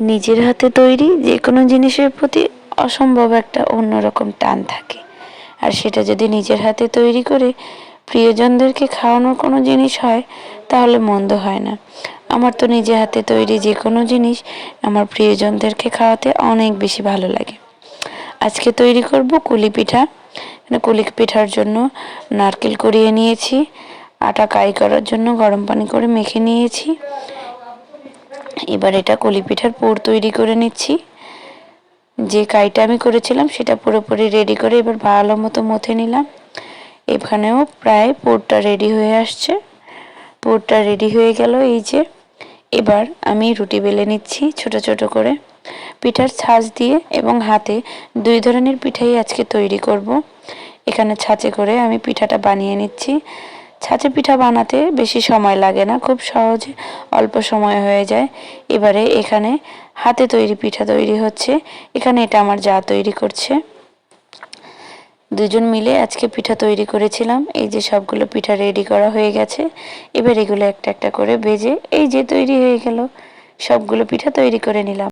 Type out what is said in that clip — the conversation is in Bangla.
নিজের হাতে তৈরি যে কোনো জিনিসের প্রতি অসম্ভব একটা অন্যরকম টান থাকে। আর সেটা যদি নিজের হাতে তৈরি করে প্রিয়জনদেরকে খাওয়ানোর কোনো জিনিস হয়, তাহলে মন্দ হয় না। আমার তো নিজে হাতে তৈরি যে কোনো জিনিস আমার প্রিয়জনদেরকে খাওয়াতে অনেক বেশি ভালো লাগে। আজকে তৈরি করব কুলি পিঠা। কুলি পিঠার জন্য নারকেল করিয়ে নিয়েছি, আটা কাই করার জন্য গরম পানি করে মেখে নিয়েছি। এবার এটা কলিপিঠার পুর তৈরি করে নিচ্ছি। যে কাইটা আমি করেছিলাম সেটা পুরোপুরি রেডি করে এবার ভালো মতো মথে নিলাম। এখানেও প্রায় পুরটা রেডি হয়ে আসছে। পুরটা রেডি হয়ে গেল এই যে। এবার আমি রুটি বেলে নিচ্ছি ছোট ছোট করে। পিঠার ছাঁচ দিয়ে এবং হাতে দুই ধরনের পিঠাই আজকে তৈরি করব। এখানে ছাঁচে করে আমি পিঠাটা বানিয়ে নিচ্ছি। ছাঁচে পিঠা বানাতে বেশি সময় লাগে না, খুব সহজে অল্প সময় হয়ে যায়। এবারে এখানে হাতে তৈরি পিঠা তৈরি হচ্ছে। এখানে এটা আমার যা তৈরি করছে। দুজন মিলে আজকে পিঠা তৈরি করেছিলাম। এই যে সবগুলো পিঠা রেডি করা হয়ে গেছে। এবার এগুলো একটা একটা করে ভেজে এই যে তৈরি হয়ে গেল, সবগুলো পিঠা তৈরি করে নিলাম।